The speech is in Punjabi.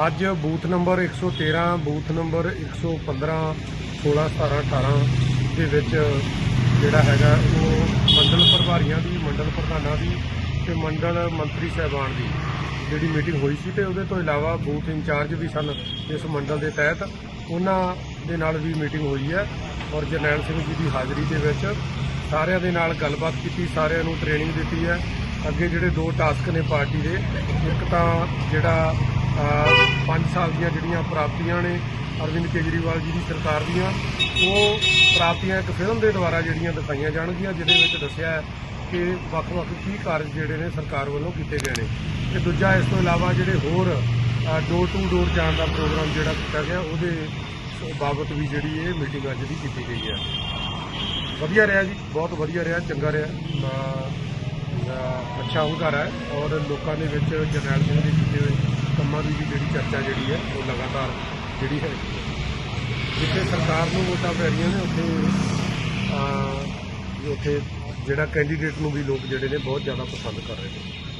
ਅੱਜ ਬੂਥ ਨੰਬਰ 113 ਬੂਥ ਨੰਬਰ 115 16 17 18 ਦੇ ਵਿੱਚ ਜਿਹੜਾ ਹੈਗਾ ਉਹ ਮੰਡਲ ਪ੍ਰਭਾਰੀਆਂ ਦੀ, ਮੰਡਲ ਪ੍ਰਧਾਨਾਂ ਦੀ ਤੇ ਮੰਡਲ ਮੰਤਰੀ ਸਾਹਿਬਾਨ ਦੀ ਜਿਹੜੀ ਮੀਟਿੰਗ ਹੋਈ ਸੀ ਤੇ ਉਹਦੇ ਤੋਂ ਇਲਾਵਾ ਬੂਥ ਇੰਚਾਰਜ ਵੀ ਸਨ ਇਸ ਮੰਡਲ ਦੇ ਤਹਿਤ। ਉਹਨਾਂ ਦੇ ਨਾਲ ਵੀ ਮੀਟਿੰਗ ਹੋਈ ਹੈ ਔਰ ਜਰਨੈਲ ਸਿੰਘ ਜੀ ਦੀ ਹਾਜ਼ਰੀ ਦੇ ਵਿੱਚ ਸਾਰਿਆਂ ਦੇ ਨਾਲ ਗੱਲਬਾਤ ਕੀਤੀ, ਸਾਰਿਆਂ ਨੂੰ ਟ੍ਰੇਨਿੰਗ ਦਿੱਤੀ ਹੈ। ਅੱਗੇ ਜਿਹੜੇ ਦੋ ਟਾਸਕ ਨੇ ਪਾਰਟੀ ਦੇ, ਇੱਕ ਤਾਂ ਜਿਹੜਾ 5 ਸਾਲ ਦੀਆਂ ਜਿਹੜੀਆਂ ਪ੍ਰਾਪਤੀਆਂ ਨੇ ਅਰਵਿੰਦ ਕੇਜਰੀਵਾਲ ਜੀ ਦੀ ਸਰਕਾਰ ਦੀਆਂ, ਉਹ ਪ੍ਰਾਪਤੀਆਂ ਇੱਕ ਫਿਲਮ ਦੇ ਦੁਆਰਾ ਜਿਹੜੀਆਂ ਦਿਖਾਈਆਂ ਜਾਣਗੀਆਂ, ਜਿਹਦੇ ਵਿੱਚ ਦੱਸਿਆ ਹੈ ਕਿ ਵੱਖ-ਵੱਖ ਕੀ ਕਾਰਜ ਜਿਹੜੇ ਨੇ ਸਰਕਾਰ ਵੱਲੋਂ ਕੀਤੇ ਗਏ ਨੇ। ਤੇ ਦੂਜਾ, ਇਸ ਤੋਂ ਇਲਾਵਾ ਜਿਹੜੇ ਹੋਰ ਡੋਰ ਟੂ ਡੋਰ ਜਾਣ ਦਾ ਪ੍ਰੋਗਰਾਮ ਜਿਹੜਾ ਕੀਤਾ ਗਿਆ, ਉਹਦੇ ਬਾਬਤ ਵੀ ਜਿਹੜੀ ਇਹ ਮੀਟਿੰਗ ਅੱਜ ਦੀ ਕੀਤੀ ਗਈ ਹੈ। ਵਧੀਆ ਰਿਹਾ ਜੀ, ਬਹੁਤ ਵਧੀਆ ਰਿਹਾ, ਚੰਗਾ ਰਿਹਾ। ਅੱਛਾ ਹੁੰਗਾਰਾ ਹੈ ਔਰ ਲੋਕਾਂ ਦੇ ਵਿੱਚ ਜਰਨੈਲ ਸਿੰਘ ਦੇ ਕੀਤੇ ਹੋਏ ਕੰਮਾਂ ਦੀ ਵੀ ਜਿਹੜੀ ਚਰਚਾ ਜਿਹੜੀ ਹੈ, ਉਹ ਲਗਾਤਾਰ ਜਿਹੜੀ ਹੈ। ਜਿੱਥੇ ਸਰਕਾਰ ਨੂੰ ਵੋਟਾਂ ਪੈ ਰਹੀਆਂ ਨੇ, ਉੱਥੇ ਉੱਥੇ ਜਿਹੜਾ ਕੈਂਡੀਡੇਟ ਨੂੰ ਵੀ ਲੋਕ ਜਿਹੜੇ ਨੇ ਬਹੁਤ ਜ਼ਿਆਦਾ ਪਸੰਦ ਕਰ ਰਹੇ ਨੇ।